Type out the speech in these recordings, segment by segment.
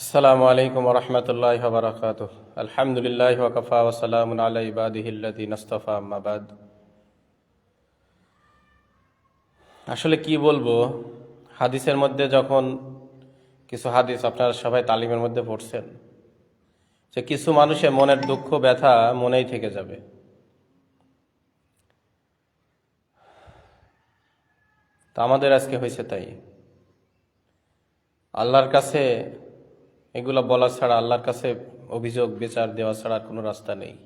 আসসালামু আলাইকুম রহমতুল্লাহ বরকাত আলহামদুলিল্লাহ ওকফা ওসালাম আলা ইবাদিহিল্লাদিন আস্তফা আম্মাবাদ আসলে কি বলব, হাদিসের মধ্যে যখন কিছু হাদিস আপনারা সবাই তালিমের মধ্যে পড়ছেন, যে কিছু মানুষের মনের দুঃখ, ব্যথা মনেই থেকে যাবে। তা আমাদের আজকে হয়েছে তাই। আল্লাহর কাছে এগুলো বলা ছাড়া আল্লাহর কাছে অভিযোগ, বিচার দেওয়া ছাড়া কোনো রাস্তা নেই।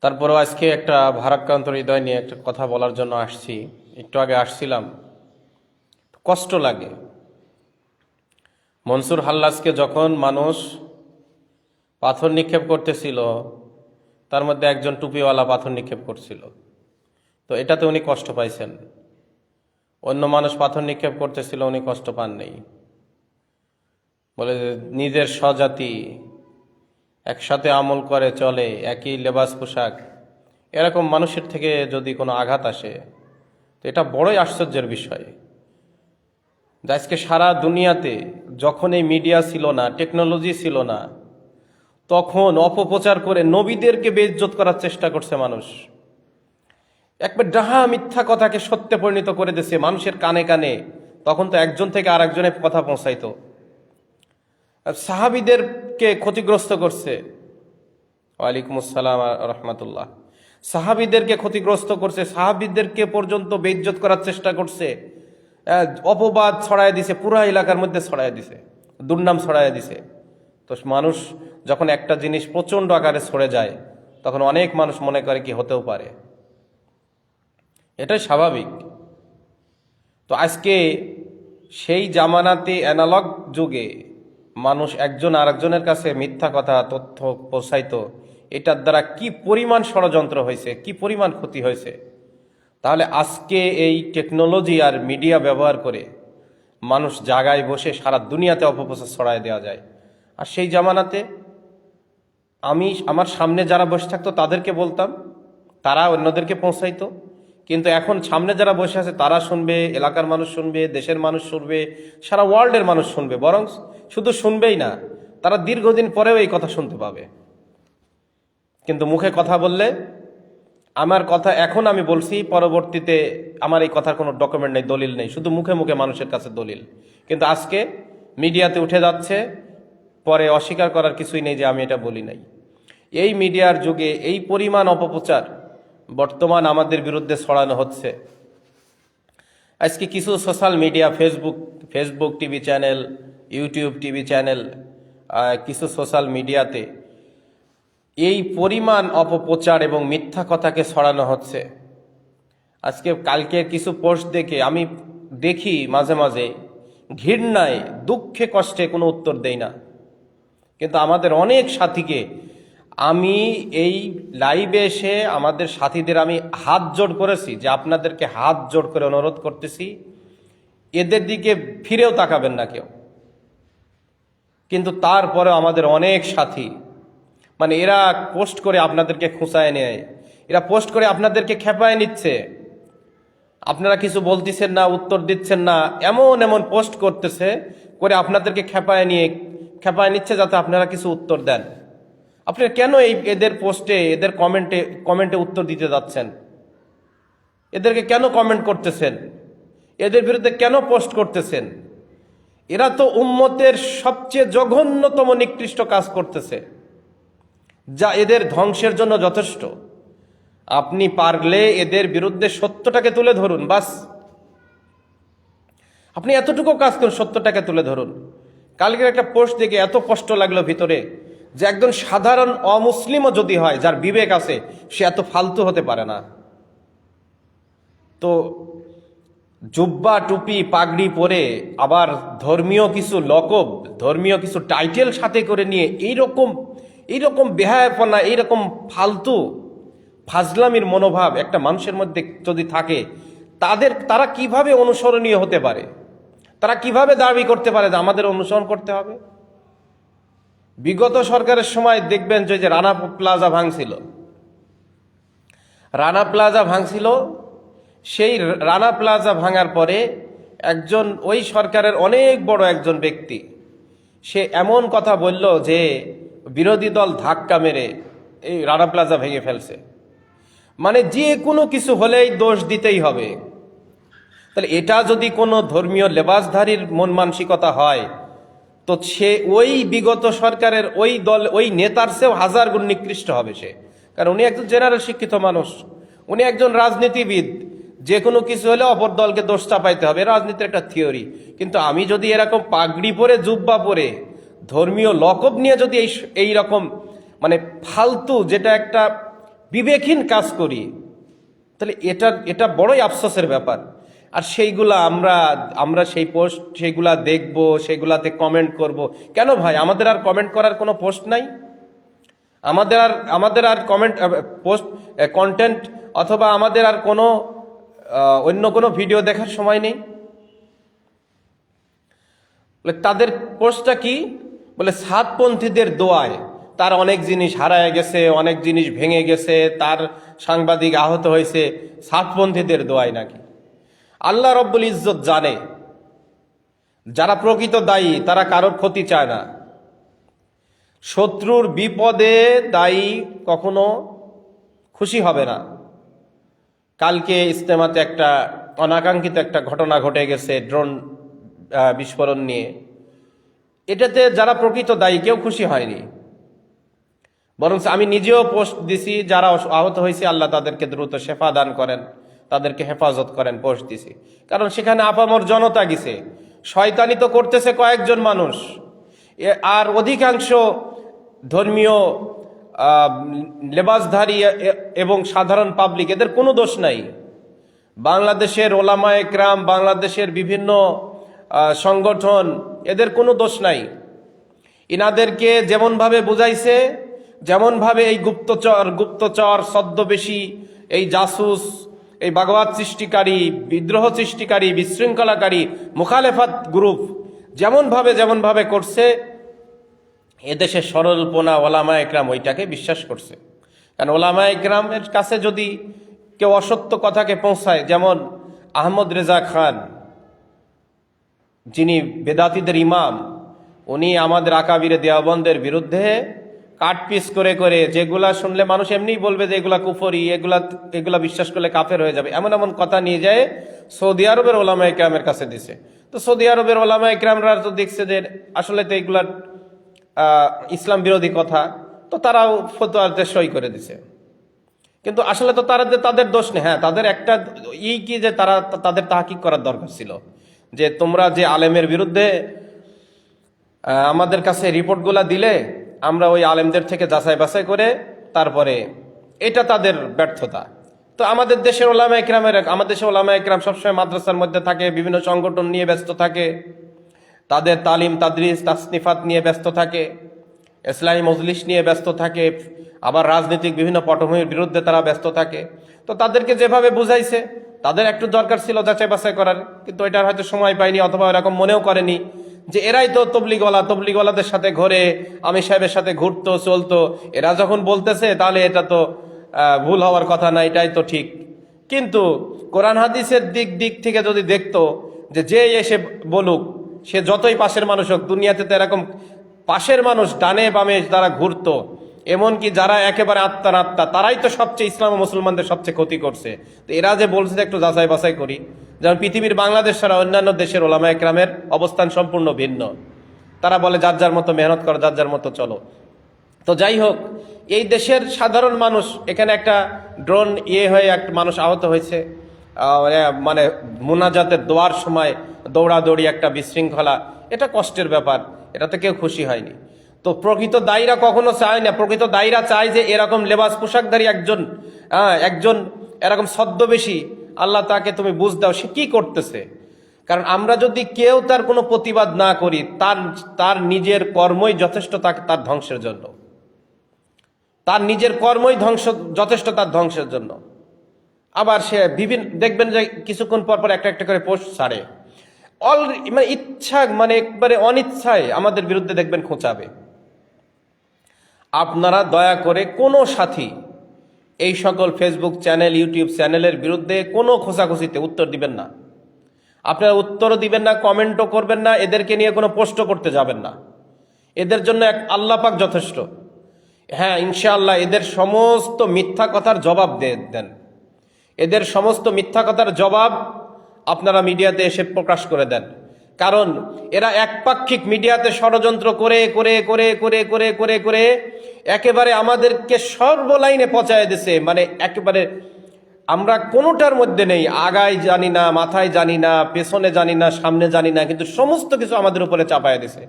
তারপরেও আজকে একটা ভারাক্রান্ত হৃদয় নিয়ে একটা কথা বলার জন্য আসছি। একটু আগে আসছিলাম। কষ্ট লাগে। মনসুর হাল্লাসকে যখন মানুষ পাথর নিক্ষেপ করতেছিল, তার মধ্যে একজন টুপিওয়ালা পাথর নিক্ষেপ করছিল। তো এটাতে উনি কষ্ট পাইছেন। অন্য মানুষ পাথর নিক্ষেপ করতেছিল, উনি কষ্ট পান নেই বলে, নিজের স্বজাতি একসাথে আমল করে চলে, একই লেবাস পোশাক। এরকম মানুষের থেকে যদি কোনো আঘাত আসে, তো এটা বড়ই আশ্চর্যের বিষয়। আজকে সারা দুনিয়াতে যখন এই মিডিয়া ছিল না, টেকনোলজি ছিল না, তখন অপপ্রচার করে নবীদেরকে বেইজ্জত করার চেষ্টা করছে মানুষ। একবার ডাহা মিথ্যা কথাকে সত্যে পরিণত করে দিয়েছে মানুষের কানে কানে, তখন তো একজন থেকে আর একজনের কথা পৌঁছাইতো। সাহাবিদেরকে ক্ষতিগ্রস্ত করছে। ওয়ালাইকুম আসসালাম রহমতুল্লাহ। সাহাবিদেরকে ক্ষতিগ্রস্ত করছে, সাহাবিদেরকে পর্যন্ত বেইজ্জত করার চেষ্টা করছে। অপবাদ ছড়ায় দিছে, পুরা এলাকার মধ্যে ছড়ায় দিছে, দুর্নাম ছড়ায় দিছে। তো মানুষ যখন একটা জিনিস প্রচণ্ড আকারে ছড়ে যায়, তখন অনেক মানুষ মনে করে কি হতেও পারে। এটাই স্বাভাবিক। তো আজকে সেই জামানাতে অ্যানালগ যুগে মানুষ একজন আরেকজনের কাছে মিথ্যা কথা, তথ্য পৌঁছাইতো এটার দ্বারা কি পরিমাণ ষড়যন্ত্র হয়েছে, কি পরিমাণ ক্ষতি হয়েছে? তাহলে আজকে এই টেকনোলজি আর মিডিয়া ব্যবহার করে মানুষ জায়গায় বসে সারা দুনিয়াতে অপপ্রচার ছড়ায় দেওয়া যায়। আর সেই জামানাতে আমি আমার সামনে যারা বসে থাকতো তাদেরকে বলতাম, তারা অন্যদেরকে পৌঁছাইতো। কিন্তু এখন সামনে যারা বসে আছে তারা শুনবে, এলাকার মানুষ শুনবে, দেশের মানুষ শুনবে, সারা ওয়ার্ল্ডের মানুষ শুনবে। বরং শুধু শুনবেই না, তারা দীর্ঘদিন পরেও এই কথা শুনতে পাবে। কিন্তু মুখে কথা বললে, আমার কথা এখন আমি বলছি, পরবর্তীতে আমার এই কথার কোনো ডকুমেন্ট নেই, দলিল নেই, শুধু মুখে মুখে মানুষের কাছে দলিল। কিন্তু আজকে মিডিয়াতে উঠে যাচ্ছে, পরে অস্বীকার করার কিছুই নেই যে আমি এটা বলি নাই। এই মিডিয়ার যুগে এই পরিমাণ অপপ্রচার বর্তমান আমাদের বিরুদ্ধে ছড়ানো হচ্ছে। আজকে কিছু social media Facebook Facebook TV channel YouTube TV channel কিছু সোশ্যাল মিডিয়াতে, এই পরিমাণ অপপ্রচার এবং মিথ্যা কথাকে ছড়ানো হচ্ছে। আজকে, কালকে কিছু পোস্ট দেখে আমি দেখি মাঝে মাঝে, ঘৃণায়, দুঃখে, কষ্টে কোনো উত্তর দেই না। কিন্তু আমাদের অনেক সাথীকে আমি এই লাইভে এসে আমাদের সাথীদের আমি হাত জোড় করেছি, যে আপনাদেরকে হাত জোড় করে অনুরোধ করতেছি, এদের দিকে ফিরেও তাকাবেন না কেউ। কিন্তু তারপরেও আমাদের অনেক সাথী। মানে এরা পোস্ট করে আপনাদেরকে খুঁচায় নেয়। এরা পোস্ট করে আপনাদেরকে খেপায় নিচ্ছে। আপনারা কিছু বলতেছেন না, উত্তর দিচ্ছেন না, এমন এমন পোস্ট করতেছে করে আপনাদেরকে খেপায় নিয়ে, খেপায় নিচ্ছে যাতে আপনারা কিছু উত্তর দেন। আপনারা কেন এই এদের পোস্টে, এদের কমেন্টে কমেন্টে উত্তর দিতে যাচ্ছেন? এদেরকে কেন কমেন্ট করতেছেন? এদের বিরুদ্ধে কেন পোস্ট করতেছেন? এরা তো উম্মতের সবচেয়ে জঘন্যতম নিকৃষ্ট কাজ করতেছে, যা এদের ধ্বংসের জন্য যথেষ্ট। আপনি পারলে এদের বিরুদ্ধে সত্যটাকে তুলে ধরুন, বাস। আপনি এতটুকু কাজ করুন, সত্যটাকে তুলে ধরুন। কালকের একটা পোস্ট দেখে এত কষ্ট লাগল ভিতরে যে একজন সাধারণ অমুসলিমও যদি হয়, যার বিবেক আছে, সে এত ফালতু হতে পারে না। তো জুব্বা, টুপি, পাগড়ি পরে আবার ধর্মীয় কিছু লকব, ধর্মীয় কিছু টাইটেল সাথে করে নিয়ে এইরকম এইরকম বেহায়াপনা, এইরকম ফালতু ফাজলামির মনোভাব একটা মানুষের মধ্যে যদি থাকে, তাদের, তারা কীভাবে অনুসরণীয় হতে পারে? তারা কীভাবে দাবি করতে পারে যে আমাদের অনুসরণ করতে হবে? বিগত সরকারের সময় দেখবেন যে যে রানা প্লাজা ভাঙছিল। রানা প্লাজা ভাঙছিল সেই রানা প্লাজা ভাঙার পরে একজন, ওই সরকারের অনেক বড় একজন ব্যক্তি, সে এমন কথা বলল যে বিরোধী দল ধাক্কা মেরে এই রানা প্লাজা ভেঙে ফেলছে। মানে যে কোনো কিছু হলেই দোষ দিতেই হবে। তাহলে এটা যদি কোনো ধর্মীয় লেবাসধারীর মন মানসিকতা হয়, তো সে ওই বিগত সরকারের ওই দল, ওই নেতার চেয়েও হাজার গুণ নিকৃষ্ট হবে সে। কারণ উনি একজন জেনারেল শিক্ষিত মানুষ, উনি একজন রাজনীতিবিদ যে কোনো কিছু হলে অপর দলকে দোষ চাপাইতে হবে। রাজনীতির একটা থিওরি কিন্তু আমি যদি এরকম পাগড়ি পরে, জুব্বা পরে, ধর্মীয় লকব নিয়ে যদি এই এই রকম মানে ফালতু যেটা একটা বিবেকহীন কাজ করি, তাহলে এটা এটা বড়ই আফসোসের ব্যাপার। আর সেইগুলা আমরা আমরা সেই পোস্ট, সেইগুলা দেখব সেগুলাতে কমেন্ট করব। কেন ভাই? আমাদের আর কমেন্ট করার কোনো পোস্ট নাই? আমাদের আর আমাদের আর কমেন্ট পোস্ট কন্টেন্ট অথবা আমাদের আর কোনো অন্য কোনো ভিডিও দেখার সময় নেই। বলে, তাদের পোস্টটা কি? বলে, সাতপন্থীদের দোয়ায়। তার অনেক জিনিস হারায় গেছে, অনেক জিনিস ভেঙে গেছে, তার সাংবাদিক আহত হয়েছে, সাতপন্থীদের দোয়ায় নাকি? আল্লাহ রব্বুল ইজ্জত জানে। যারা প্রকৃত দায়ী, তারা কারোর ক্ষতি চায় না। শত্রুর বিপদে দায়ী কখনো খুশি হবে না। কালকে ইস্তেমাতে একটা অনাকাঙ্ক্ষিত একটা ঘটনা ঘটে গেছে ড্রোন বিস্ফোরণ নিয়ে। এটাতে যারা প্রকৃত দায়ী, কেউ খুশি হয়নি। বরং আমি নিজেও পোস্ট দিছি, যারা আহত হয়েছে, আল্লাহ তাদেরকে দ্রুত শেফা দান করেন, তাদেরকে হেফাজত করেন, পোস্ট দিছি। কারণ সেখানে আপামর জনতা গেছে। শয়তানি তো করতেছে কয়েকজন মানুষ। আর অধিকাংশ ধর্মীয় লেবাসধারী এবং সাধারণ পাবলিক এদের কোনো দোষ নাই। বাংলাদেশের ওলামা একরাম, বাংলাদেশের বিভিন্ন সংগঠন, এদের কোনো দোষ নাই। ইনাদেরকে যেমনভাবে বুঝাইছে, যেমনভাবে এই গুপ্তচর গুপ্তচর, ছদ্মবেশী, এই জাসুস, এই বাগবাদ সৃষ্টিকারী, বিদ্রোহ সৃষ্টিকারী, বিশৃঙ্খলাকারী, মুখালেফাত গ্রুপ, যেমনভাবে যেমনভাবে করছে এদেশে সরলপনা ওলামা একরাম ওইটাকে বিশ্বাস করছে। কারণ ওলামা একরামের কাছে যদি কেউ অসত্য কথাকে পৌঁছায়, যেমন আহমদ রেজা খান, যিনি বেদাতিদের ইমাম, উনি আমাদের আকাবিরে দেওয়াবন্দের বিরুদ্ধে কাটপিস করে করে যেগুলা শুনলে মানুষ এমনিই বলবে যে এগুলা কুফরি, এগুলা এগুলা বিশ্বাস করলে কাফের হয়ে যাবে। এমন এমন কথা নিয়ে যায় সৌদি আরবের ওলামা ইকরামের কাছে দিছে। তো সৌদি আরবের ওলামা ইকরামরা তো দেখছে যে আসলে তো এগুলা ইসলাম বিরোধী কথা, তো তারাও ফতোয়াতে সই করে দিছে। কিন্তু আসলে তো তারা তাদের দোষ নেই হ্যাঁ তাদের একটা ই কি যে তারা, তাদের তাহাকিক করার দরকার ছিল। যে তোমরা যে আলেমের বিরুদ্ধে আমাদের কাছে রিপোর্টগুলা দিলে, আমরা ওই আলেমদের থেকে যাচাই বাছাই করে তারপরে এটা তাদের ব্যর্থতা। তো আমাদের দেশের ওলামা একরামের আমাদের দেশের ওলামা একরাম সবসময় মাদ্রাসার মধ্যে থাকে, বিভিন্ন সংগঠন নিয়ে ব্যস্ত থাকে। তাদের তালিম, তাদরিস, তাসনিফাত নিয়ে ব্যস্ত থাকে, ইসলামী মজলিস নিয়ে ব্যস্ত থাকে, আবার রাজনৈতিক বিভিন্ন পটভূমির বিরুদ্ধে তারা ব্যস্ত থাকে। তো তাদেরকে যেভাবে বুঝাইছে, তাদের একটু দরকার ছিল যাচাই বাছাই করার, কিন্তু এটার হয়তো সময় পায়নি অথবা এরকম মনেও করেনি যে এরাই তো তবলিগলা তবলিগলাদের সাথে ঘরে আমি সাহেবের সাথে ঘুরতো, চলতো, এরা যখন বলতেছে তাহলে এটা তো ভুল হওয়ার কথা না, এটাই তো ঠিক। কিন্তু কোরআন হাদিসের দিক দিক থেকে যদি দেখতো যে যে এসে বলুক সে যতই পাশের মানুষ হোক, দুনিয়াতে তো এরকম পাশের মানুষ ডানে বামে যারা ঘুরতো, এমনকি যারা একেবারে আত্মার আত্মা, তারাই তো সবচেয়ে ইসলাম মুসলমানদের সবচেয়ে ক্ষতি করছে। তো এরা যে বলছে একটু যাচাই বাছাই করি, যেমন পৃথিবীর বাংলাদেশ ছাড়া অন্যান্য দেশের ওলামা একরামের অবস্থান সম্পূর্ণ ভিন্ন। তারা বলে, যার যার মতো মেহনত করো, যার যার মতো চলো। তো যাই হোক, এই দেশের সাধারণ মানুষ, এখানে একটা ড্রোন ইয়ে হয়ে একটা মানুষ আহত হয়েছে। মানে মোনাজাতের দোয়ার সময় দৌড়াদৌড়ি একটা বিশৃঙ্খলা এটা কষ্টের ব্যাপার এটাতে কেউ খুশি হয়নি। তো প্রকৃত দায়ীরা কখনো চায় না প্রকৃত দায়ীরা চায় যে এরকম লেবাস পোশাকধারী একজন হ্যাঁ, একজন এরকম ছদ্মবেশী আল্লাহ তাকে তুমি বুঝ দাও সে কি করতেছে? কারণ আমরা যদি কেউ তার কোনো প্রতিবাদ না করি তার তার নিজের কর্মই যথেষ্ট তাকে তার ধ্বংসের জন্য। তার নিজের কর্মই ধ্বংস যথেষ্ট তার ধ্বংসের জন্য। আবার সে বিভিন্ন দেখবেন যে কিছুক্ষণ পর পর একটা একটা করে পোস্ট ছাড়ে। অল মানে ইচ্ছা মানে একবারে অনিচ্ছায় আমাদের বিরুদ্ধে দেখবেন খোঁচাবে। আপনারা দয়া করে কোনো সাথী এই সকল ফেসবুক চ্যানেল ইউটিউব চ্যানেলের বিরুদ্ধে কোনো খোঁচাখুচিতে উত্তর দিবেন না। আপনারা উত্তরও দিবেন না কমেন্টও করবেন না, এদেরকে নিয়ে কোনো পোস্টও করতে যাবেন না। এদের জন্য এক আল্লাপাক যথেষ্ট। হ্যাঁ ইনশাআল্লাহ এদের সমস্ত মিথ্যা কথার জবাব দেন। এদের সমস্ত মিথ্যা কথার জবাব আপনারা মিডিয়াতে এসে প্রকাশ করে দেন। কারণ এরা একপাক্ষিক মিডিয়াতে ষড়যন্ত্র করে করে করে করে করে করে করে একেবারে আমাদেরকে সর্বলাইনে পচায় দিছে। মানে একেবারে আমরা কোনোটার মধ্যে নেই। আগায় জানি না, মাথায় জানি না, পেছনে জানি না, সামনে জানি না, কিন্তু সমস্ত কিছু আমাদের উপরে চাপায় দিছে।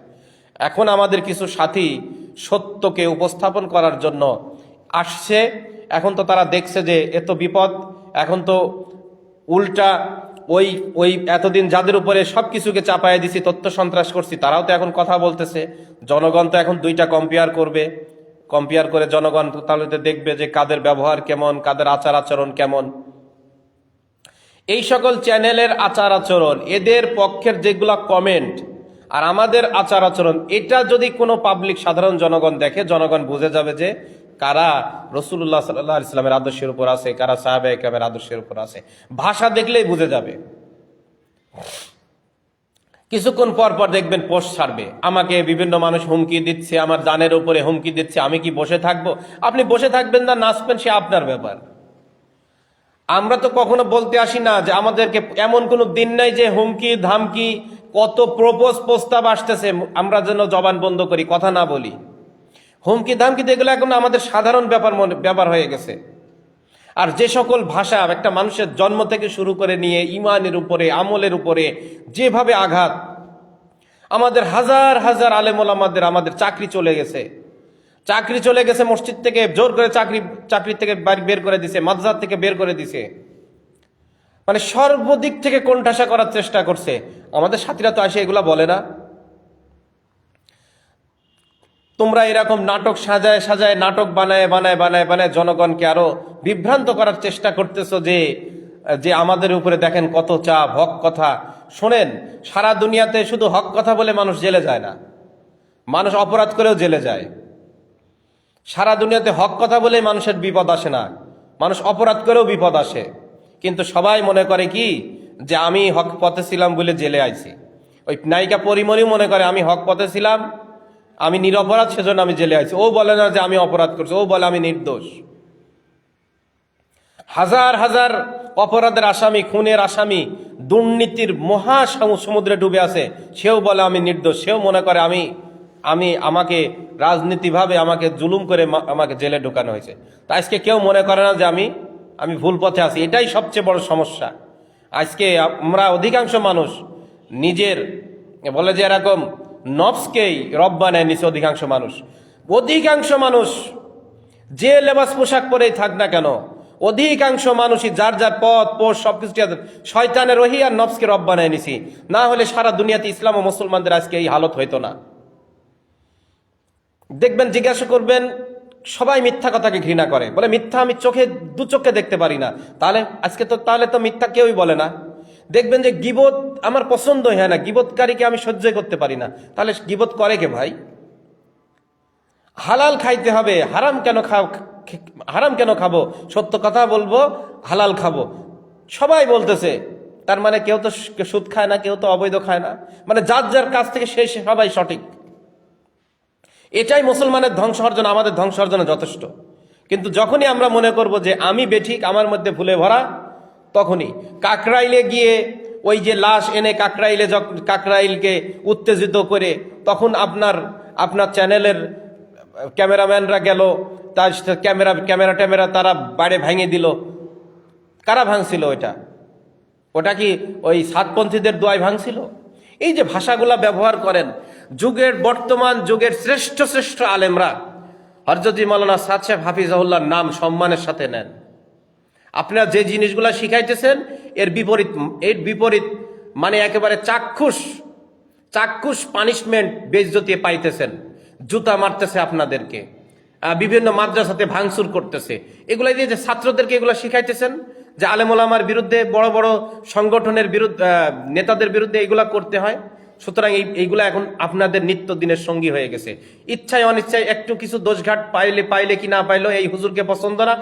এখন আমাদের কিছু সাথী সত্যকে উপস্থাপন করার জন্য আসছে। এখন তো তারা দেখছে যে এত বিপদ। এখন তো উল্টা ওই ওই এতদিন যাদের উপরে সব কিছুকে চাপায় দিছি, তথ্য সন্ত্রাস করছি, তারাও তো এখন কথা বলতেছে। জনগণ তো এখন দুইটা কম্পেয়ার করবে। কম্পেয়ার করে জনগণ তাহলে দেখবে যে কাদের ব্যবহার কেমন, কাদের আচার আচরণ কেমন। এই সকল চ্যানেলের আচার আচরণ, এদের পক্ষের যেগুলা কমেন্ট আর আমাদের আচার আচরণ, এটা যদি কোনো পাবলিক সাধারণ জনগণ দেখে, জনগণ বুঝে যাবে যে কারা রসুল্লাহ সাল্লাহ ইসলামের আদর্শের উপর আছে, কারা সাহাবে কামের আদর্শের উপর আছে? ভাষা দেখলেই বুঝে যাবে। কিছুক্ষণ পর পর দেখবেন পোস্ট ছাড়বে। আমাকে বিভিন্ন মানুষ হুমকি দিচ্ছে, আমার দানের উপরে হুমকি দিচ্ছে, আমি কি বসে থাকব? আপনি বসে থাকবেন না, নাচবেন, সে আপনার ব্যাপার। আমরা তো কখনো বলতে আসি না যে আমাদেরকে এমন কোনো দিন নাই যে হুমকি, ধামকি, কত প্রপোজ প্রস্তাব আসতেছে, আমরা যেন জবান বন্ধ করি, কথা না বলি। হুমকি ধামকি এগুলো এখন আমাদের সাধারণ ব্যাপার মনে ব্যাপার হয়ে গেছে। আর যে সকল ভাষা একটা মানুষের জন্ম থেকে শুরু করে নিয়ে ইমানের উপরে, আমলের উপরে যেভাবে আঘাত, আমাদের হাজার হাজার আলেমল আমাদের আমাদের চাকরি চলে গেছে। চাকরি চলে গেছে, মসজিদ থেকে জোর করে চাকরি চাকরি থেকে বের করে দিছে মাদ্রাসার থেকে বের করে দিছে। মানে সর্বদিক থেকে কোণঠাসা করার চেষ্টা করছে। আমাদের সাথীরা তো আসে এগুলা বলে না। তোমরা এরকম নাটক সাজায় সাজায়, নাটক বানায় বানায় বানায় বানায় জনগণকে আরও বিভ্রান্ত করার চেষ্টা করতেছো যে যে আমাদের উপরে দেখেন কত চাপ, হক কথা। শোনেন, সারা দুনিয়াতে শুধু হক কথা বলে মানুষ জেলে যায় না। মানুষ অপরাধ করেও জেলে যায়। সারা দুনিয়াতে হক কথা বলে মানুষের বিপদ আসে না। মানুষ অপরাধ করেও বিপদ আসে। কিন্তু সবাই মনে করে কি? যে আমি হক পথে ছিলাম বলে জেলে আইছি। ওই নায়িকা পরিমণি মনে করে আমি হক পথে ছিলাম আমি নিরপরাধ সেজন্য আমি জেলে আছি ও বলে না যে আমি অপরাধ করছি, ও বলে আমি নির্দোষ। হাজার হাজার অপরাধের আসামি, খুনের আসামি, দুর্নীতির মহা সমুদ্রে ডুবে আছে, সেও বলে আমি নির্দোষ। সেও মনে করে আমি আমি আমাকে রাজনীতিভাবে আমাকে জুলুম করে আমাকে জেলে ঢোকানো হয়েছে। তা আজকে কেউ মনে করে না যে আমি আমি ভুল পথে আছি। এটাই সবচেয়ে বড় সমস্যা। আজকে আমরা অধিকাংশ মানুষ নিজের, বলে যে এরকম নফসকেই রব বানায় নিছে অধিকাংশ মানুষ। অধিকাংশ মানুষ যে লেবাস পোশাক পরেই থাক না কেন, অধিকাংশ মানুষই যার যার পথ, পোষ সবকিছু ঠিক আছে। শয়তানের রহি আর নফসকে রব বানায় নিছি। না হলে সারা দুনিয়াতে ইসলাম ও মুসলমানদের আজকে এই হালত হইতো না। দেখবেন, জিজ্ঞাসা করবেন, সবাই মিথ্যা কথাকে ঘৃণা করে। বলে, মিথ্যা আমি চোখে, দু চোখে দেখতে পারি না। তাহলে, আজকে তো, তাহলে তো মিথ্যা কেউই বলে না। দেখবেন যে গিবত আমার পছন্দ হয় না, গিবতকারীকে আমি সহ্য করতে পারি না। তাহলে গিবত করে কে ভাই? হালাল খাইতে হবে, হারাম কেন খাও, হারাম কেন খাব? সত্য কথা বলব, হালাল খাব। সবাই বলতেছে, তার মানে কেউ তো সুদ খায় না, কেউ তো অবৈধ খায় না। মানে যার যার কাছ থেকে সে সবাই সঠিক। এটাই মুসলমানের ধ্বংস অর্জন আমাদের ধ্বংস অর্জনে যথেষ্ট। কিন্তু যখনই আমরা মনে করব যে আমি বেঠিক, আমার মধ্যে ভুলে ভরা তখনই কাকরাইলে গিয়ে ওই যে লাশ এনে কাকরাইলে কাকরাইলকে উত্তেজিত করে তখন আপনার আপনার চ্যানেলের ক্যামেরাম্যানরা গেল, তার ক্যামেরা ক্যামেরা ট্যামেরা তারা বাইরে ভেঙে দিল। কারা ভাঙছিল ওইটা? ওটা কি ওই সাতপন্থীদের দোয়ায় ভাঙছিল? এই যে ভাষাগুলা ব্যবহার করেন, যুগের বর্তমান যুগের শ্রেষ্ঠ শ্রেষ্ঠ আলেমরা হরজতি মালানা সাদ সাহেব হাফিজাহুল্লাহর নাম সম্মানের সাথে নেন। আপনারা যে জিনিসগুলা শিখাইতেছেন, এর বিপরীত এর বিপরীত মানে একেবারে চাক্ষুষ চাক্ষুষ পানিশমেন্ট বেজতে পাইতেছেন। জুতা মারতেছে আপনাদেরকে বিভিন্ন মাদ্রাসাতে ভাঙচুর করতেছে। এগুলা দিয়ে যে ছাত্রদেরকে এগুলো শিখাইতেছেন, যে আলেমোলামার বিরুদ্ধে, বড় বড় সংগঠনের বিরুদ্ধে নেতাদের বিরুদ্ধে এগুলা করতে হয়। সুতরাং এই, এইগুলা এখন আপনাদের নিত্য দিনের সঙ্গী হয়ে গেছে। ইচ্ছায় অনিচ্ছায় একটু কিছু দোষঘাট পাইলে পাইলে কি না পাইলো এই হুজুরকে পছন্দ না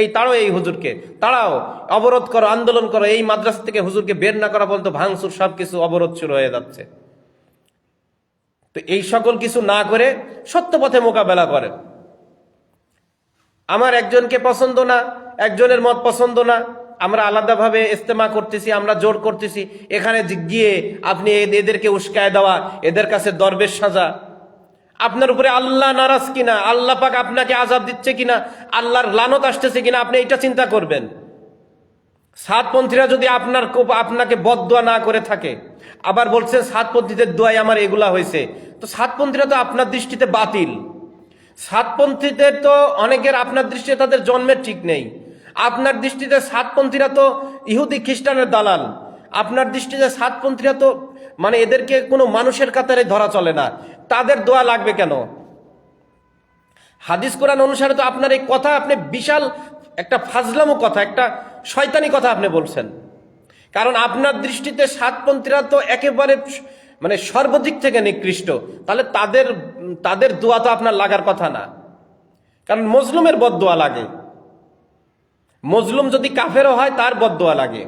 এই তাড়াও এই হুজুরকে, তাড়াও, অবরোধ করো, আন্দোলন করো, এই মাদ্রাসা থেকে হুজুরকে বের না করা বলতো ভাঙচুর সবকিছু অবরোধ শুরু হয়ে যাচ্ছে। তো এই সকল কিছু না করে সত্য পথে মোকাবেলা করেন। আমার একজনকে পছন্দ না, একজনের মত পছন্দ না, আমরা আলাদাভাবে ইস্তেমা করতেছি, আমরা জোর করতেছি, এখানে গিয়ে আপনি এদেরকে উস্কায় দেওয়া, এদের কাছে দরবেশ সাজা। আপনার উপরে আল্লাহ নারাজ কিনা? আল্লাহ পাক আপনাকে আজাব দিচ্ছে কিনা? আল্লাহর লানত আসতেছে কিনা? আপনি এটা চিন্তা করবেন। সাতপন্থীরা যদি আপনার আপনাকে বদদোয়া না করে থাকে, আবার বলছেন সাতপন্থীদের দোয়াই আমার এগুলা হয়েছে। তো সাতপন্থীরা তো আপনার দৃষ্টিতে বাতিল। সাতপন্থীদের তো অনেকের আপনার দৃষ্টিতে তাদের জন্মের ঠিক নেই। আপনার দৃষ্টিতে সাতপন্থীরা তো ইহুদি খ্রিস্টানের দালাল। আপনার দৃষ্টিতে সাতপন্থীরা তো মানে এদেরকে কোনো মানুষের কাতারে ধরা চলে না। তাদের দোয়া লাগবে কেন? হাদিস কোরআন অনুসারে তো আপনার এই কথা আপনি বিশাল একটা ফাজলামো কথা, একটা শয়তানি কথা আপনি বলছেন। কারণ আপনার দৃষ্টিতে সাতপন্থীরা তো একেবারে মানে সর্বদিক থেকে নিকৃষ্ট। তাহলে তাদের তাদের দোয়া তো আপনার লাগার কথা না। কারণ মজলুমের বদদোয়া লাগে। মজলুম যদি কাফেরও হয়, তার বদদোয়া লাগে।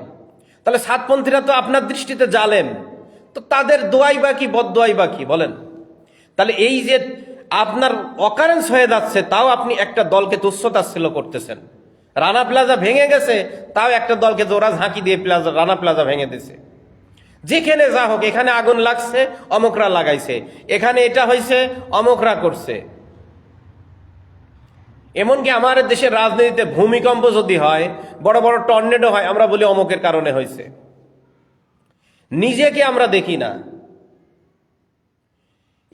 তাহলে সাতপন্থীরা তো আপনার দৃষ্টিতে জালেম। তো তাদের দোয়াই বা কি, বদদোয়াই বা কি, বলেন। তাহলে এই যে আপনার অকারেন্স হয়ে যাচ্ছে, তাও আপনি একটা দলকে তুচ্ছতাচ্ছিল্য করতেছেন। রানা প্লাজা ভেঙে গেছে, তাও একটা দলকে জোড়া ঝাঁকি দিয়ে প্লাজা, রানা প্লাজা ভেঙে দিছে। যেখানে যা হোক, এখানে আগুন লাগছে, অমকরা লাগাইছে। এখানে এটা হয়েছে অমকরা করছে। এমনকি আমার দেশের রাজনীতিতে ভূমিকম্প যদি হয়, বড় বড় টর্নেডো হয়, আমরা বলি অমকের কারণে হয়েছে নিজেকে আমরা দেখি না।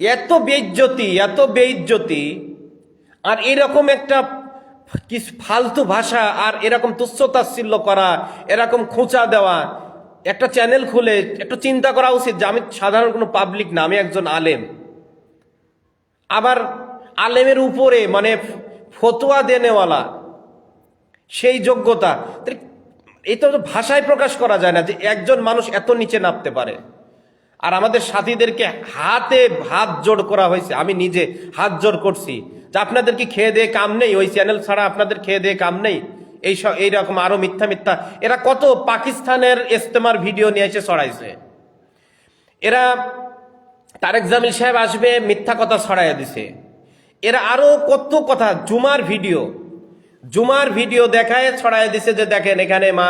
এত বেইজ্জতি এত বেইজ্জতি, আর এরকম একটা কিছু ফালতু ভাষা, আর এরকম তুচ্ছতাচ্ছিল্য করা, এরকম খোঁচা দেওয়া, একটা চ্যানেল খুলে একটু চিন্তা করা উচিত যে আমি সাধারণ কোনো পাবলিক না, আমি একজন আলেম। আবার আলেমের উপরে মানে ফতোয়া দেনেওয়ালা, সেই যোগ্যতা। এটা তো ভাষায় প্রকাশ করা যায় না যে একজন মানুষ এত নিচে নামতে পারে। আর আমাদের সাথীদেরকে হাতে হাত জোড় করা হয়েছে। আমি নিজে হাত জোড় করছি। যে আপনাদের কি খেয়ে দিয়ে কাম নেই? ওই চ্যানেল ছাড়া আপনাদের খেয়ে দিয়ে কাম নেই? এই সব এইরকম আরও মিথ্যা মিথ্যা। এরা কত পাকিস্তানের ইস্তেমার ভিডিও নিয়ে এসে ছড়াইছে। এরা তারেক জামিল সাহেব আসবে, মিথ্যা কথা ছড়াইয়া দিছে। এরা আরও কত কথা, জুমার ভিডিও। জুমার ভিডিও দেখায়, ছড়ায় দিছে যে দেখেন এখানে মা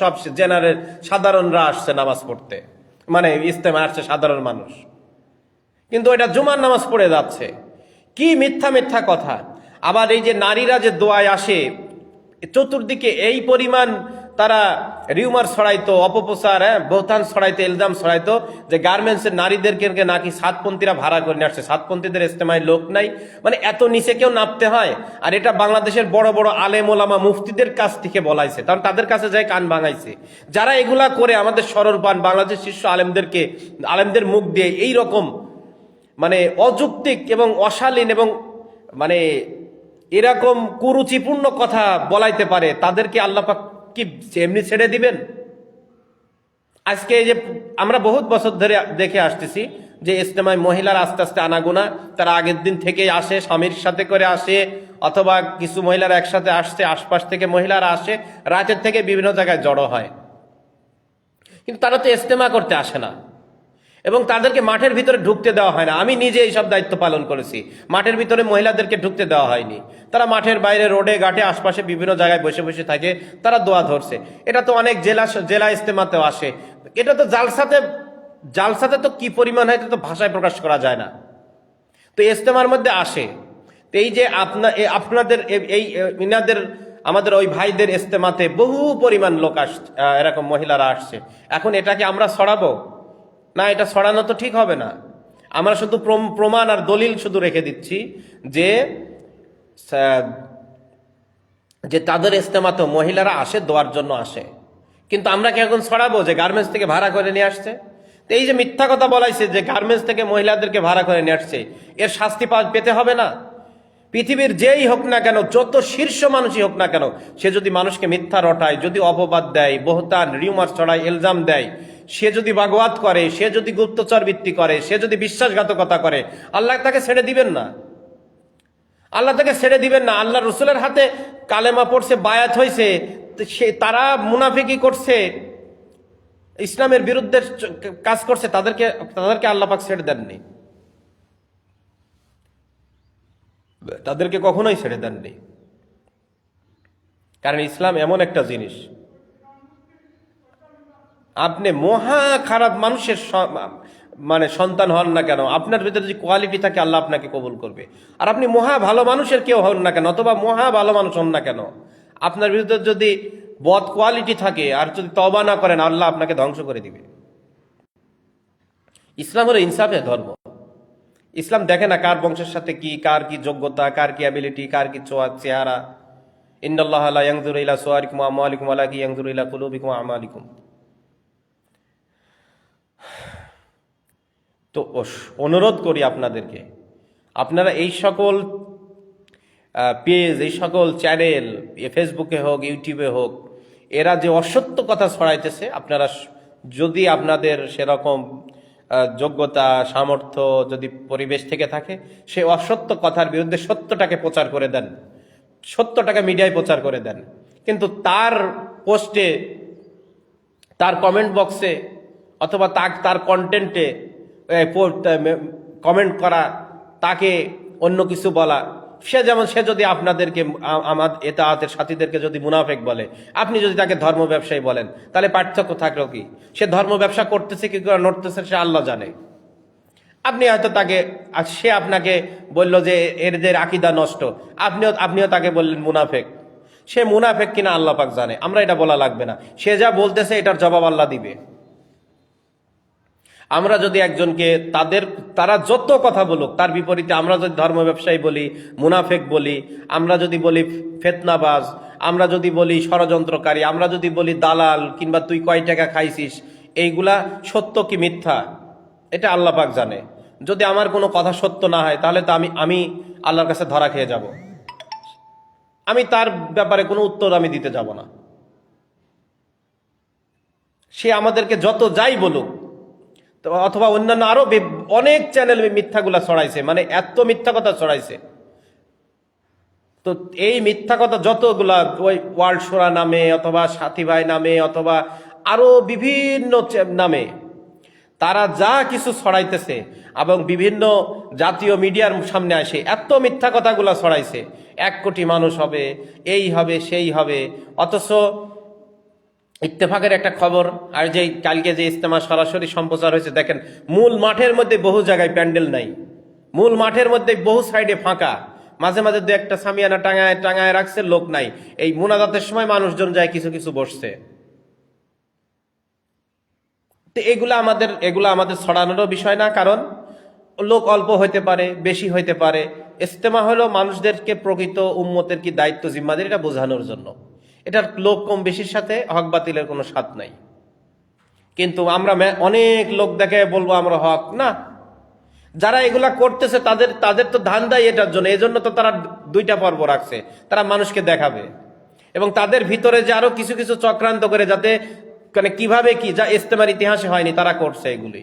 সব জেনারেল সাধারণরা আসছে নামাজ পড়তে। মানে ইস্তেমা আসছে সাধারণ মানুষ। কিন্তু এটা জুমার নামাজ পড়ে যাচ্ছে। কি মিথ্যা মিথ্যা কথা। আবার এই যে নারীরা যে দোয়ায় আসে, চতুর্দিকে এই পরিমাণ তারা রিউমার ছড়াইতো, অপপ্রচার হ্যাঁ? বহতান ছড়াইতো এলজাম ছড়াইতো যে গার্মেন্টসের নারীদেরকে নাকি সাতপন্থীরা ভাড়া করে নিয়ে আসছে। সাতপন্থীদের ইস্তেমায় লোক নাই। মানে এত নিচে কেউ নামতে হয়। আর এটা বাংলাদেশের বড় বড় আলেম ওলামা মুফতিদের কাছ থেকে বলাইছে। কারণ তাদের কাছে যায় কান ভাঙাইছে। যারা এগুলা করে আমাদের সরল পান বাংলাদেশ শীর্ষ আলেমদেরকে, আলেমদের মুখ দিয়ে এই রকম মানে অযৌক্তিক এবং অশালীন এবং মানে এরকম কুরুচিপূর্ণ কথা বলাইতে পারে, তাদেরকে আল্লাপাক কি এমনি ছেড়ে দিবেন? আজকে এই যে আমরা বহুত বছর ধরে দেখে আসতেছি যে ইস্তেমায় মহিলার আস্তে আস্তে আনাগোনা, তারা আগের দিন থেকে আসে, স্বামীর সাথে করে আসে, অথবা কিছু মহিলারা একসাথে আসছে, আশপাশ থেকে মহিলারা আসে, রাতের থেকে বিভিন্ন জায়গায় জড়ো হয়। কিন্তু তারা তো ইস্তেমা করতে আসে না। এবং তাদেরকে মাঠের ভিতরে ঢুকতে দেওয়া হয় না। আমি নিজে এইসব দায়িত্ব পালন করেছি। মাঠের ভিতরে মহিলাদেরকে ঢুকতে দেওয়া হয়নি। তারা মাঠের বাইরে রোডে, ঘাটে, আশপাশে বিভিন্ন জায়গায় বসে বসে থাকে। তারা দোয়া ধরছে। এটা তো অনেক জেলা জেলা ইস্তেমাতেও আসে। এটা তো জালসাতে জালসাতে তো কি পরিমাণ হয় তো ভাষায় প্রকাশ করা যায় না। তো ইস্তেমার মধ্যে আসে। এই যে আপনা আপনাদের এই ইনাদের, আমাদের ওই ভাইদের ইস্তেমাতে বহু পরিমাণ লোক আস এরকম মহিলারা আসছে। এখন এটাকে আমরা ছড়াবো না, এটা ছড়ানো তো ঠিক হবে না। আমরা শুধু প্রম- প্রমাণ আর দলিল শুধু রেখে দিচ্ছি যে যে তাদের ইস্তেমাতে মহিলারা আসে, দোয়ার জন্য আসে। কিন্তু আমরা কি এখন ছড়াবো যে গার্মেন্টস থেকে ভাড়া করে নিয়ে আসছে? তো এই যে মিথ্যা কথা বলাইছে যে গার্মেন্টস থেকে মহিলাদেরকে ভাড়া করে নিয়ে আসছে, এর শাস্তি পেতে হবে না? পৃথিবীর যেই হোক না কেন, যত শীর্ষ মানুষই হোক না কেন, সে যদি মানুষকে মিথ্যা রটায়, যদি অপবাদ দেয়, বহতান, রিউমার ছড়ায়, এলজাম দেয় সে যদি বাগওয়াত করে, সে যদি গুপ্তচর বৃত্তি করে, সে যদি বিশ্বাসঘাতকতা করে, আল্লাহ তাকে ছেড়ে দিবেন না। আল্লাহ তাকে ছেড়ে দিবেন না। আল্লাহ রসুলের হাতে কালেমা পড়ছে, বায়াত হয়েছে সে, তারা মুনাফিকি করছে, ইসলামের বিরুদ্ধে কাজ করছে, তাদেরকে তাদেরকে আল্লাহ পাক ছেড়ে দেননি। তাদেরকে কখনোই ছেড়ে দেননি। কারণ ইসলাম এমন একটা জিনিস। আপনি মহা খারাপ মানুষের মানে সন্তান হন না কেন? আপনার ভিতরে যে কোয়ালিটি থাকে, আল্লাহ আপনাকে কবুল করবে। আর আপনি মহা ভালো মানুষের কেউ হন না কেন? অথবা মহা ভালো মানুষ হন না কেন? আপনার ভিতরে যদি বদ কোয়ালিটি থাকে, আর যদি তবা না করেন, আল্লাহ আপনাকে ধ্বংস করে দিবে। ইসলাম হলো ইনসাফের ধর্ম। ইসলাম দেখে না কার বংশের সাথে কি, কার কি যোগ্যতা, কার কি অ্যাবিলিটি কার কি চোয়া, চেহারা। ইন্দাল্লাহ লা ইয়ানজুরু ইলা সুয়ারিকুম ওয়া আমওয়ালিকুম ওয়ালাকিন ইয়ানজুরু ইলা কুলুবিকুম আমালিকুম তো অনুরোধ করি আপনাদেরকে। আপনারা এই সকল পেজ এই সকল চ্যানেল ফেসবুকে হোক, ইউটিউবে হোক, এরা যে অসত্য কথা ছড়াইতেছে, আপনারা যদি আপনাদের সেরকম যোগ্যতা, সামর্থ্য যদি পরিবেশ থেকে থাকে, সে অসত্য কথার বিরুদ্ধে সত্যটাকে প্রচার করে দেন। সত্যটাকে মিডিয়ায় প্রচার করে দেন। কিন্তু তার পোস্টে তার কমেন্ট বক্সে অথবা তার তার কন্টেন্টে কমেন্ট করা, তাকে অন্য কিছু বলা। সে যেমন, সে যদি আপনাদেরকে আমার এতাহাতের সাথীদেরকে যদি মুনাফেক বলে, আপনি যদি তাকে ধর্ম ব্যবসায়ী বলেন, তাহলে পার্থক্য থাকল কি? সে ধর্ম ব্যবসা করতেছে কি করে, নড়তেছে, সে আল্লাহ জানে। আপনি হয়তো তাকে সে আপনাকে বলল যে এদের আকিদা নষ্ট, আপনিও আপনিও তাকে বললেন মুনাফেক। সে মুনাফেক কিনা আল্লাহ পাক জানে, আমরা এটা বলা লাগবে না। সে যা বলতেছে, এটার জবাব আল্লাহ দিবে। আমরা যদি একজনকে তাদের, তারা যত কথা বলুক, তার বিপরীতে আমরা যদি ধর্ম ব্যবসায়ী বলি, মুনাফেক বলি, আমরা যদি বলি ফেতনাবাজ, আমরা যদি বলি ষড়যন্ত্রকারী, আমরা যদি বলি দালাল, কিংবা তুই কয় টাকা খাইছিস, এইগুলা সত্য কি মিথ্যা? এটা আল্লাহ পাক জানে। যদি আমার কোনো কথা সত্য না হয়, তাহলে তো আমি আমি আল্লাহর কাছে ধরা খেয়ে যাব। আমি তার ব্যাপারে কোনো উত্তর আমি দিতে যাব না। সে আমাদেরকে যত যাই বলুক অথবা অন্যান্য আরও অনেক চ্যানেল মিথ্যাগুলা ছড়াইছে মানে এত মিথ্যা কথা ছড়াইছে। তো এই মিথ্যা কথা যতগুলা ওই ওয়ার্ল্ড সোরা নামে, অথবা সাথী ভাই নামে, অথবা আরও বিভিন্ন নামে, তারা যা কিছু ছড়াইতেছে এবং বিভিন্ন জাতীয় মিডিয়ার সামনে আসে, এত মিথ্যা কথাগুলা ছড়াইছে। এক কোটি মানুষ হবে, এই হবে, সেই হবে, অথচ ইত্তেফাকের একটা খবর, আর যে কালকে যে ইস্তেমা সরাসরি সম্প্রচার হয়েছে, দেখেন, মূল মাঠের মধ্যে বহু জায়গায় প্যান্ডেল নাই। মূল মাঠের মধ্যে বহু সাইডে ফাঁকা। মাঝে মাঝে দু একটা সামিয়ানা টাঙায় টাঙায় রাখছে, লোক নাই। এই মুনাজাতের সময় মানুষজন যায়, কিছু কিছু বসছে। তো এগুলা আমাদের এগুলা আমাদের ছড়ানোরও বিষয় না, কারণ লোক অল্প হইতে পারে, বেশি হইতে পারে। ইস্তেমা হলো মানুষদেরকে প্রকৃত উম্মতের কি দায়িত্ব জিম্মাদের, এটা বোঝানোর জন্য। এটার লোক কম বেশির সাথে হক বাতিলের কোনো স্বাদ নাই। কিন্তু আমরা অনেক লোক দেখে বলব আমরা হক না। যারা এগুলা করতেছে তাদের তাদের তো ধান্দাই এটার জন্য। এই জন্য তো তারা দুইটা পর্ব রাখছে। তারা মানুষকে দেখাবে। এবং তাদের ভিতরে যে আরও কিছু কিছু চক্রান্ত করে যাতে মানে কীভাবে কি, যা ইস্তেমার ইতিহাসে হয়নি, তারা করছে এগুলি।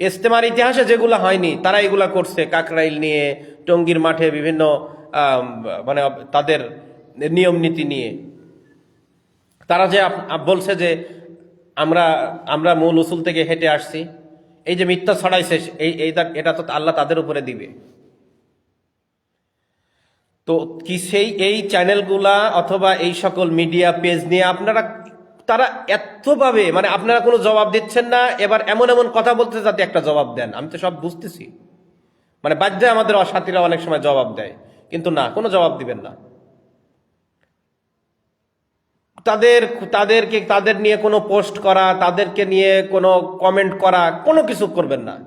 ইস্তেমার ইতিহাসে যেগুলো হয়নি, তারা এগুলা করছে। কাকরাইল নিয়ে, টঙ্গীর মাঠে বিভিন্ন মানে তাদের নিয়ম নীতি নিয়ে। তারা যে বলছে যে আমরা আমরা মূল উসুল থেকে হেঁটে আসছি, এই যে মিথ্যা ছড়াইছে এই এইটা এটা তো আল্লাহ তাদের উপরে দিবে। তো কি সেই, এই চ্যানেলগুলা অথবা এই সকল মিডিয়া পেজ নিয়ে আপনারা, তারা এতভাবে মানে আপনারা কোনো জবাব দিচ্ছেন না, এবার এমন এমন কথা বলতে যাতে একটা জবাব দেন। আমি তো সব বুঝতেছি। মানে বাধ্যে আমাদের অসাথীরা অনেক সময় জবাব দেয়, কিন্তু না, কোনো জবাব দিবেন না। তাদের, তাদেরকে, তাদের নিয়ে কোনো পোস্ট করা, তাদেরকে নিয়ে কোনো কমেন্ট করা, কোনো কিছু করবেন না।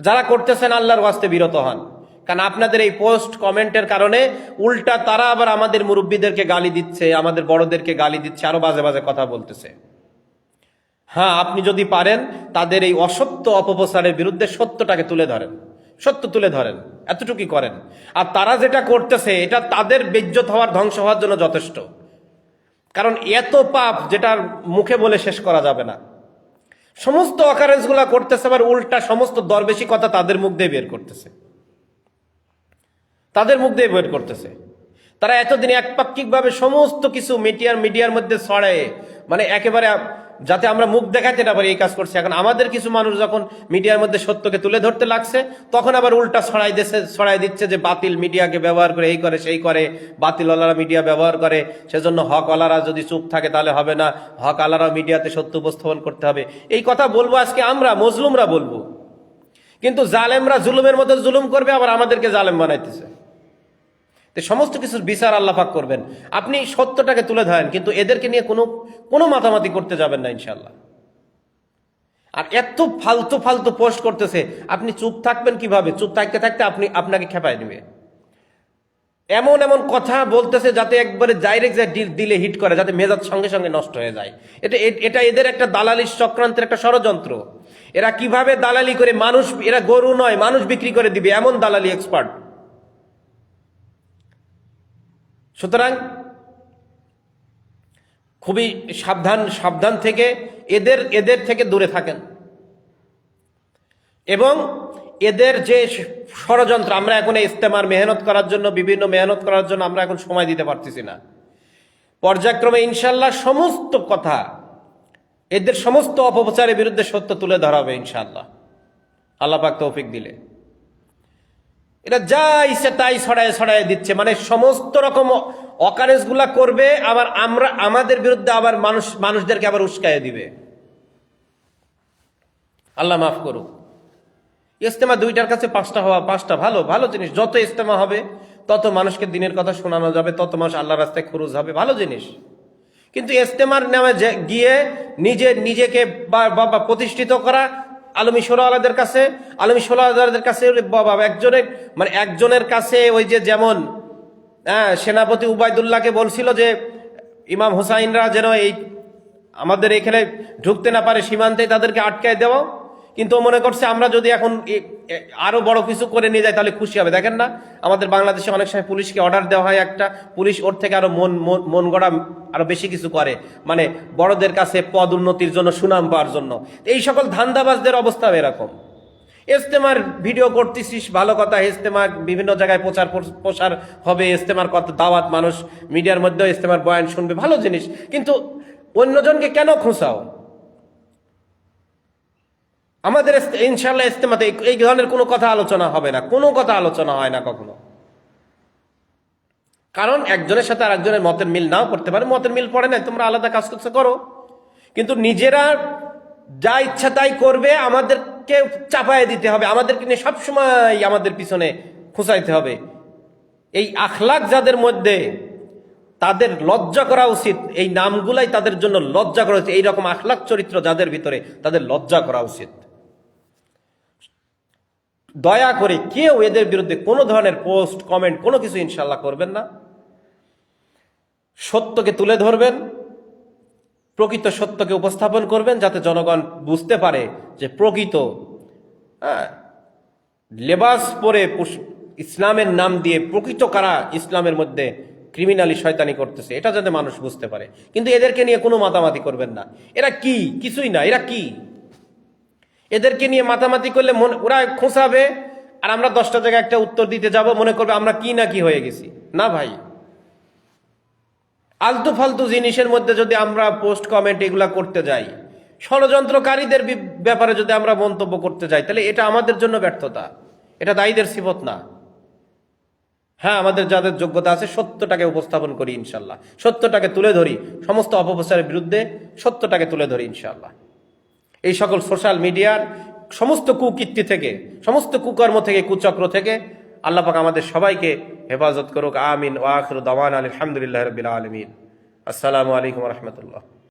যারা করতেছেন আল্লাহর ওয়াস্তে বিরত হন। কারণ আপনাদের এই পোস্ট, কমেন্টের কারণে উল্টা তারা আবার আমাদের মুরব্বীদেরকে গালি দিচ্ছে, আমাদের বড়দেরকে গালি দিচ্ছে, আরও বাজে বাজে কথা বলতেছে। হ্যাঁ আপনি যদি পারেন, তাদের এই অসত্য অপপ্রচারের বিরুদ্ধে সত্যটাকে তুলে ধরেন। সত্য তুলে ধরেন, এতটুকুই করেন। আর তারা যেটা করতেছে, এটা তাদের বেজ্জত হওয়ার ধ্বংস হওয়ার জন্য যথেষ্ট। কারণ এত পাপ যেটার মুখে বলে শেষ করা যাবে না। সমস্ত অকারেন্সগুলো করতেছে, আবার উল্টা সমস্ত দরবেশি কথা তাদের মুখ দিয়ে বের করতেছে। তাদের মুখ দিয়ে বের করতেছে। তারা এতদিন একপাক্ষিকভাবে সমস্ত কিছু মিডিয়ার মিডিয়ার মধ্যে ছড়ায় মানে একেবারে যাতে আমরা মুখ দেখাতে না পারি এই কাজ করছে। এখন আমাদের কিছু মানুষ যখন মিডিয়ার মধ্যে সত্যকে তুলে ধরতে লাগছে, তখন আবার উল্টা ছড়াই দিচ্ছে ছড়াই দিচ্ছে যে বাতিল মিডিয়াকে ব্যবহার করে এই করে, সেই করে, বাতিলওয়ালারা মিডিয়া ব্যবহার করে। সেজন্য হকওয়ালারা যদি চুপ থাকে তাহলে হবে না। হক আলারা মিডিয়াতে সত্য উপস্থাপন করতে হবে। এই কথা বলব আজকে আমরা, মজলুমরা বলব। কিন্তু জালেমরা জুলুমের মতো জুলুম করবে, আবার আমাদেরকে জালেম বানাইতেছে। সমস্ত কিছুর বিচার আল্লাপাক করবেন। আপনি সত্যটাকে তুলে ধরেন, কিন্তু এদেরকে নিয়ে কোনো কোনো মাতামাতি করতে যাবেন না ইনশাল্লাহ আর এত ফালতু ফালতু পোস্ট করতেছে, আপনি চুপ থাকবেন কীভাবে? চুপ থাকতে থাকতে আপনি, আপনাকে খেপায় নেবে এমন এমন কথা বলতেছে যাতে একবারে ডাইরেক্ট দিলে হিট করে, যাতে মেজাজ সঙ্গে সঙ্গে নষ্ট হয়ে যায়। এটা এটা এদের একটা দালালি চক্রান্তের একটা ষড়যন্ত্র। এরা কীভাবে দালালি করে মানুষ, এরা গরু নয়, মানুষ বিক্রি করে দিবে, এমন দালালি এক্সপার্ট সুতরাং খুবই সাবধান সাবধান থেকে এদের এদের থেকে দূরে থাকেন। এবং এদের যে ষড়যন্ত্র, আমরা এখন ইস্তেমার মেহনত করার জন্য, বিভিন্ন মেহনত করার জন্য আমরা এখন সময় দিতে পারতেছি না। পর্যায়ক্রমে ইনশাল্লাহ সমস্ত কথা, এদের সমস্ত অপপ্রচারের বিরুদ্ধে সত্য তুলে ধরা হবে ইনশাল্লাহ আল্লাহ পাক তৌফিক দিলে। এটা যা ইচ্ছে তাই ছড়ায় ছড়ায় দিচ্ছে। মানে সমস্ত রকম অকারেন্সগুলা করবে, আবার আমরা, আমাদের বিরুদ্ধে আবার মানুষ, মানুষদেরকে আবার উস্কায় দিবে। আল্লাহ মাফ করুক। ইস্তেমা দুইটার কাছে পাঁচটা হওয়া, পাঁচটা ভালো ভালো জিনিস। যত ইস্তেমা হবে, তত মানুষকে দিনের কথা শোনানো যাবে, তত মানুষ আল্লাহ রাস্তায় খরচ হবে। ভালো জিনিস। কিন্তু ইস্তেমার নামে গিয়ে নিজে, নিজেকে বা প্রতিষ্ঠিত করা আলমী সোলা আলাদের কাছে, আলমী সোলা আলাদের কাছে বাবা, একজনের মানে একজনের কাছে ওই যে যেমন হ্যাঁ সেনাপতি উবায়দুল্লাহকে বলছিল যে, ইমাম হুসাইনরা যেন এই, আমাদের এখানে ঢুকতে না পারে সীমান্তে, তাদেরকে আটকায় দেওয়া। কিন্তু মনে করছে আমরা যদি এখন এ- এ- আরও বড় কিছু করে নিয়ে যাই, তাহলে খুশি হবে। দেখেন না, আমাদের বাংলাদেশে অনেক সময় পুলিশকে অর্ডার দেওয়া হয় একটা, পুলিশ ওর থেকে আরও মন, মন- গড়া আরও বেশি কিছু করে। মানে বড়দের কাছে পদ উন্নতির জন্য, সুনাম পাওয়ার জন্য। এই সকল ধান্দাবাজদের অবস্থা এরকম। ইস্তেমার ভিডিও করতেছিস, ভালো কথা ইস্তেমা বিভিন্ন জায়গায় প্রচার প্রস- প্রসার হবে ইস্তেমার কত দাওয়াত, মানুষ, মিডিয়ার মধ্যেও ইস্তেমার বয়ান শুনবে, ভালো জিনিস। কিন্তু অন্যজনকে কেন খোঁচাও? আমাদের ইনশাল্লাহ ইস্তেমাতে এই- ধরনের কোনো কথা আলোচনা হবে না। কোনো কথা আলোচনা হয় না কখনো। কারণ একজনের সাথে আর একজনের মতের মিল নাও করতে পারে। মতের মিল পড়ে না, তোমরা আলাদা কাজ করতে করো। কিন্তু নিজেরা যা ইচ্ছা তাই করবে, আমাদেরকে চাপায় দিতে হবে। আমাদেরকে নিয়ে সবসময় আমাদের পিছনে খুঁচাইতে হবে। এই আখলাক যাদের মধ্যে তাদের লজ্জা করা উচিত, এই নামগুলাই তাদের জন্য লজ্জা করা উচিত। এইরকম আখলাক চরিত্র যাদের ভিতরে তাদের লজ্জা করা উচিত। দয়া করে কেউ এদের বিরুদ্ধে কোনো ধরনের পোস্ট কমেন্ট কোনো কিছু ইনশাল্লাহ করবেন না। সত্যকে তুলে ধরবেন প্রকৃত সত্যকে উপস্থাপন করবেন যাতে জনগণ বুঝতে পারে যে প্রকৃত হ্যাঁ, লেবাস পরে ইসলামের নাম দিয়ে প্রকৃত কারা ইসলামের মধ্যে ক্রিমিনালি শয়তানি করতেছে এটা যাতে মানুষ বুঝতে পারে। কিন্তু এদেরকে নিয়ে কোনো মাতামাতি করবেন না। এরা কি? কিছুই না। এরা কি? এদেরকে নিয়ে মাতামাতি করলে মন, ওরা খোঁচাবে, আর আমরা দশটা জায়গায় একটা উত্তর দিতে যাব, মনে করবে আমরা কি না কি হয়ে গেছি। না ভাই। আলতু ফালতু জিনিসের মধ্যে যদি আমরা পোস্ট, কমেন্ট এগুলা করতে যাই, ষড়যন্ত্রকারীদের ব্যাপারে যদি আমরা মন্তব্য করতে যাই, তাহলে এটা আমাদের জন্য ব্যর্থতা। এটা দায়ীদের সিবত না। হ্যাঁ আমাদের যাদের যোগ্যতা আছে, সত্যটাকে উপস্থাপন করি ইনশাল্লাহ। সত্যটাকে তুলে ধরি, সমস্ত অপপ্রচারের বিরুদ্ধে সত্যটাকে তুলে ধরি ইনশাল্লাহ। এই সকল সোশ্যাল মিডিয়ার সমস্ত কুকীর্তি থেকে, সমস্ত কুকর্ম থেকে, কুচক্র থেকে আল্লাহ পাক আমাদের সবাইকে হেফাজত করুক, আমিন ওয়াখর দাওয়ান আলহামদুলিল্লাহ রবিল আলমিন। আসসালামু আলাইকুম রহমতুল্লাহ।